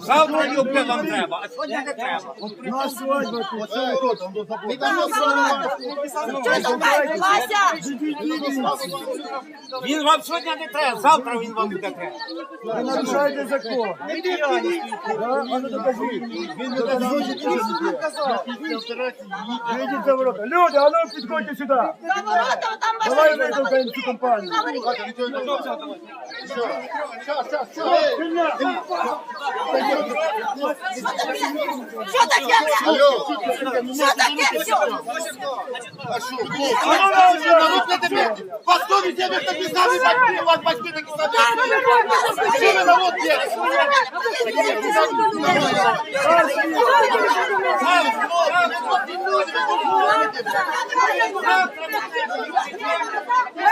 Завтра юбки вам треба, а сьогодні не треба. Що толкаєте, Вася? Він вам сьогодні не треба, завтра він вам буде треба. Ви нарушаєте закон. Ну не. Люди, а ну підходьте сюди. Давай ваша викликаємо цю компанію. Що таке? Що таке? Що? А ну на Постой, тебе такие самые батьки, у вас батьки такие самые. Что вы народ делаете? Підходьте. Що їм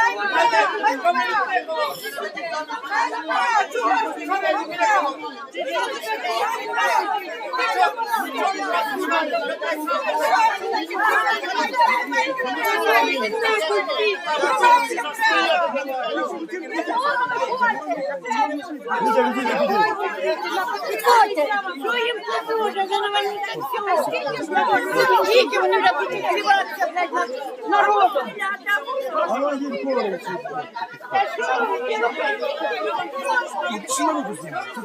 подружа за нормальні Скільки вони вже будуть співатися, народом?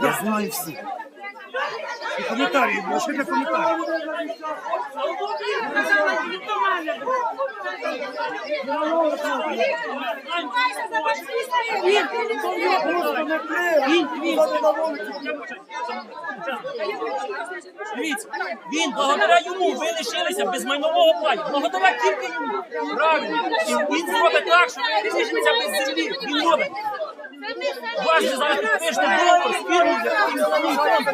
Я знаю всіх. Коментарі, лише коментарі. Дивіться, він благодаря йому ви лишилися без майнового плану. Благодаря тільки йому. Правильно. І він зробить так, що ви лишилися без землі. Він робить. У вас же зараз підпишете договор з фірмою, яким фонд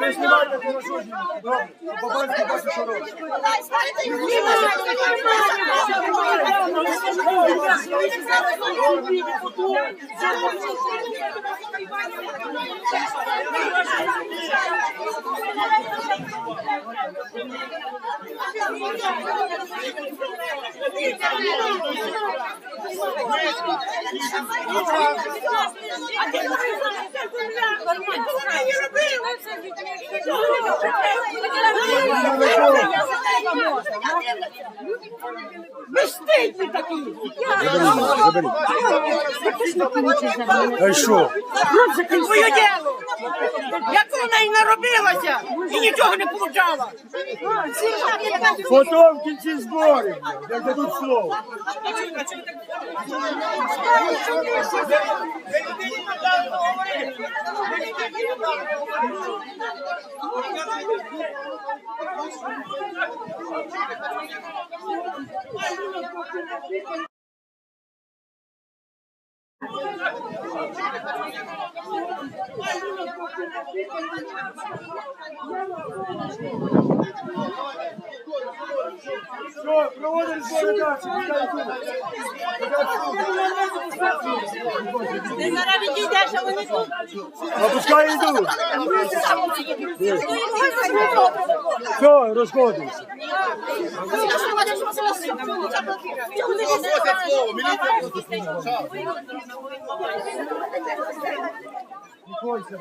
Ви знімаєте телешоді. Добре. Побачите, бачите, що робить. А що? Твоє діло. Як вона і наробилася, і нічого не получала. Потім в кінці зборів, як дадуть слово. Все, проводимо збори далі. Нехай. Ти зараз відійдеш, а вони тут. А пускай йдуть. Все, розходимося. Просят слово, милиция.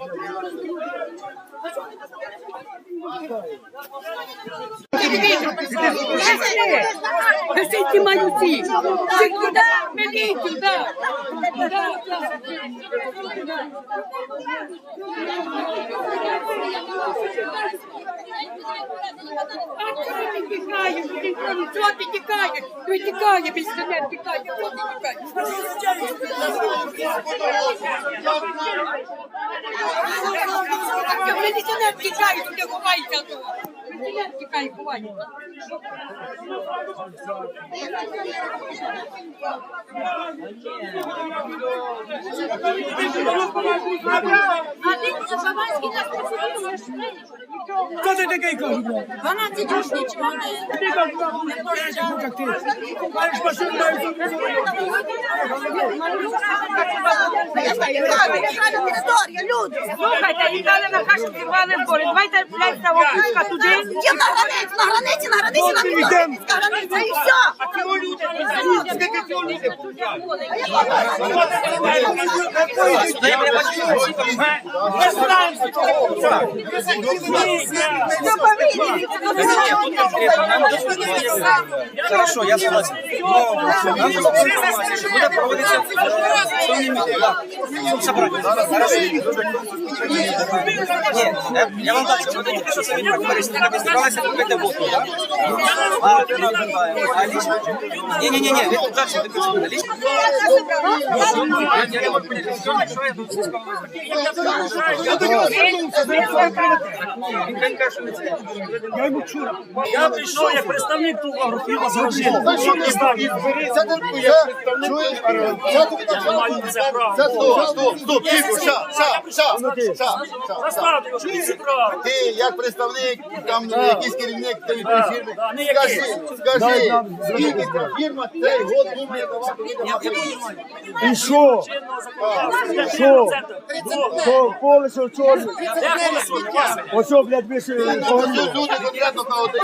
Всі знімають всі. Всі туди, міліцію, да. Ти тікаєш? Чого ти тікаєш? Ви тікає, пенсіонер тікає. Чого ти тікаєш? Пенсіонер тікає. Пенсіонер тікає. А він Шабанський нас поцілує. Хто ти такий кажу, блядь? 12 рушниць. Ти кажу, нахуй, як ти. Маєш машину, маєш Я знаю, яка територія, люди. Слухайте, і дали на кашу зірвали збори. Давайте, блядь, ця вовкушка туди. Є на границі, на границі, на границі, на Білорусська границя, і все. А цього люди, скільки цього люди получають? Хорошо, я согласен. Нам що буде проводитися Я- я вам так скажу, ви тільки що? А, а лічно? Ні, ні, ні, ні, ви тут ви тут лічно. Я- Я не можу поняти, що що я тут що не це. Я прийшов як представник того агрофірма тихо, ша, Заставте його, щоб він зібрав. Ти як представник, там якийсь керівник фірми, скажи, скажи, скільки ця фірма цей год думає І що? Що? Що, колесо, вас? Оце, блядь, ви ще Люди конкретно на один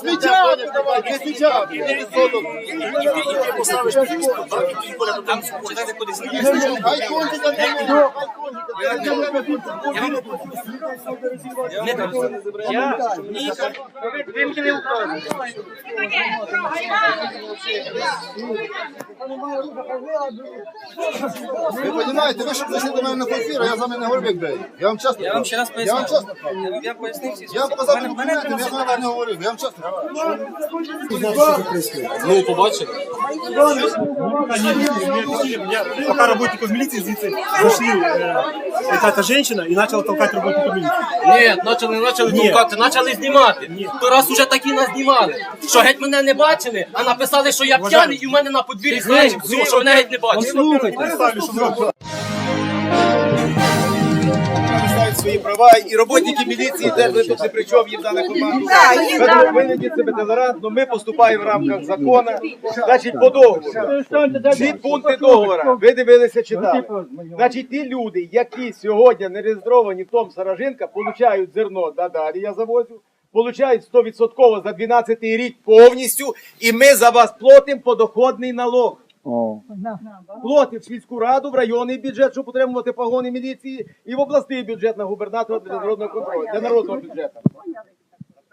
Сміча, не сміча. Там читайте кудись. Хай кончить Андрій. Ви розумієте, ви щоб зайшли до мене на а я з вами не говорив, як де. Я вам чесно Я вам ще раз кажу. Я вам поясню. чесно кажу. Я пояснив всі. Я вам показав документи, я з вами не говорив. Я вам чесно кажу. Ну, побачили. Пока работников милиции звідси зашли э, какая-то женщина и начала толкать работников милиции. Ні, почали, почали толкати, почали знімати. То раз уже такі нас знімали, що геть мене не бачили, а написали, що я п'яний і в мене на подвір'ї значить, що мене геть не бачили. Представили, свої права, і роботники міліції теж ви тут не при чому, їм дана команда. Ви повинні себе толерантно, ми поступаємо в рамках закону. Значить, по договору. Ці пункти договору, ви дивилися, читали. Значить, ті люди, які сьогодні не реєстровані в тому Саражинка, получають зерно, да, далі я завозю, получають 100% за 12 рік повністю, і ми за вас платимо подоходний налог. Платить в сільську раду, в районний бюджет, щоб утримувати погони міліції, і в обласний бюджет на губернатора для народного контролю, для народного бюджету.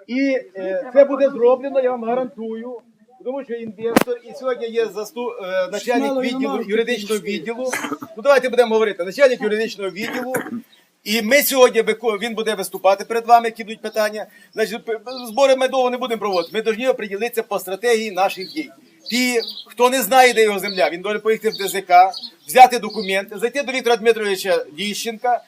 І е, це буде зроблено, я вам гарантую. Тому що інвестор і сьогодні є засту, е, начальник відділу юридичного відділу. Ну давайте будемо говорити. Начальник юридичного відділу. І ми сьогодні вико- він буде виступати перед вами, які будуть питання. Значить, збори ми довго не будемо проводити. Ми повинні оприділитися по стратегії наших дій. Ті, хто не знає, де його земля, він може поїхати в ДЗК, взяти документи, зайти до Віктора Дмитровича Ліщенка,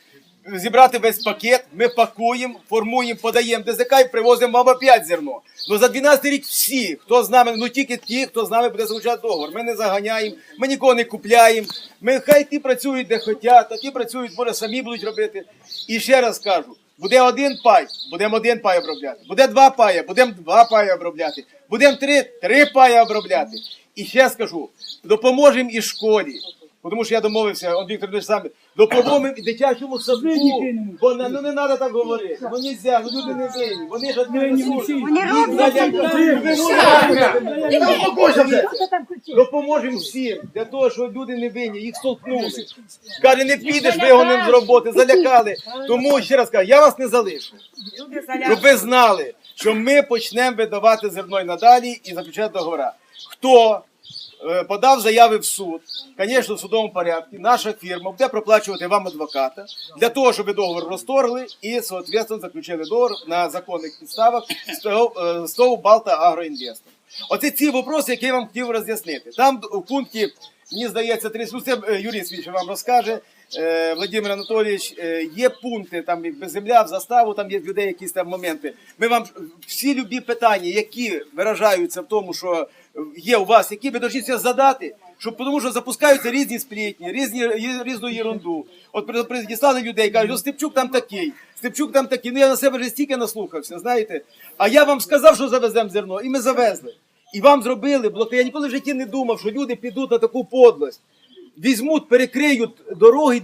зібрати весь пакет, ми пакуємо, формуємо, подаємо ДЗК і привозимо вам опять зерно. Ну за 12 рік всі, хто з нами, ну тільки ті, хто з нами буде заключати договор. Ми не заганяємо, ми нікого не купляємо. Ми хай ті працюють де хочуть, а ті працюють, може самі будуть робити. І ще раз кажу. Буде один пай, будемо один пай обробляти. Буде два пая, будемо два пая обробляти. Будемо три, три пая обробляти. І ще скажу, допоможемо і школі. Тому що я домовився, он Віктор Ильич сам, допоможемо і дитячому садку. Бо на- ну не треба так говорити. Ну нельзя, ну люди не винні. Вони ж адмінресурси. Вони Допоможемо всім для того, що люди не винні, їх столкнули. Каже, не підеш, вигонимо з роботи, залякали. Тому ще раз кажу, я вас не залишу. Щоб ви знали, що ми почнемо видавати зерно й надалі і заключати договори. Хто подав заяви в суд, звісно, в судовому порядку, наша фірма буде проплачувати вам адвоката для того, щоб ви договор розторгли і, соответственно, заключили договор на законних підставах е, з того Балта Агроінвестор. Оце ці вопроси, які я вам хотів роз'яснити. Там в пункті, мені здається, 30, ну е, Юрій Свіча вам розкаже. е, Владимир Анатолійович, е, є пункти, там якби земля в заставу, там є людей якісь там моменти. Ми вам всі любі питання, які виражаються в тому, що є у вас, які ви себе задати, Що, тому що запускаються різні сплітні, різні, різну єрунду. От при- придіслали людей, кажуть, о, Степчук там такий, Степчук там такий. Ну я на себе вже стільки наслухався, знаєте. А я вам сказав, що завеземо зерно, і ми завезли. І вам зробили блоки. Я ніколи в житті не думав, що люди підуть на таку подлость. Візьмуть, перекриють дороги.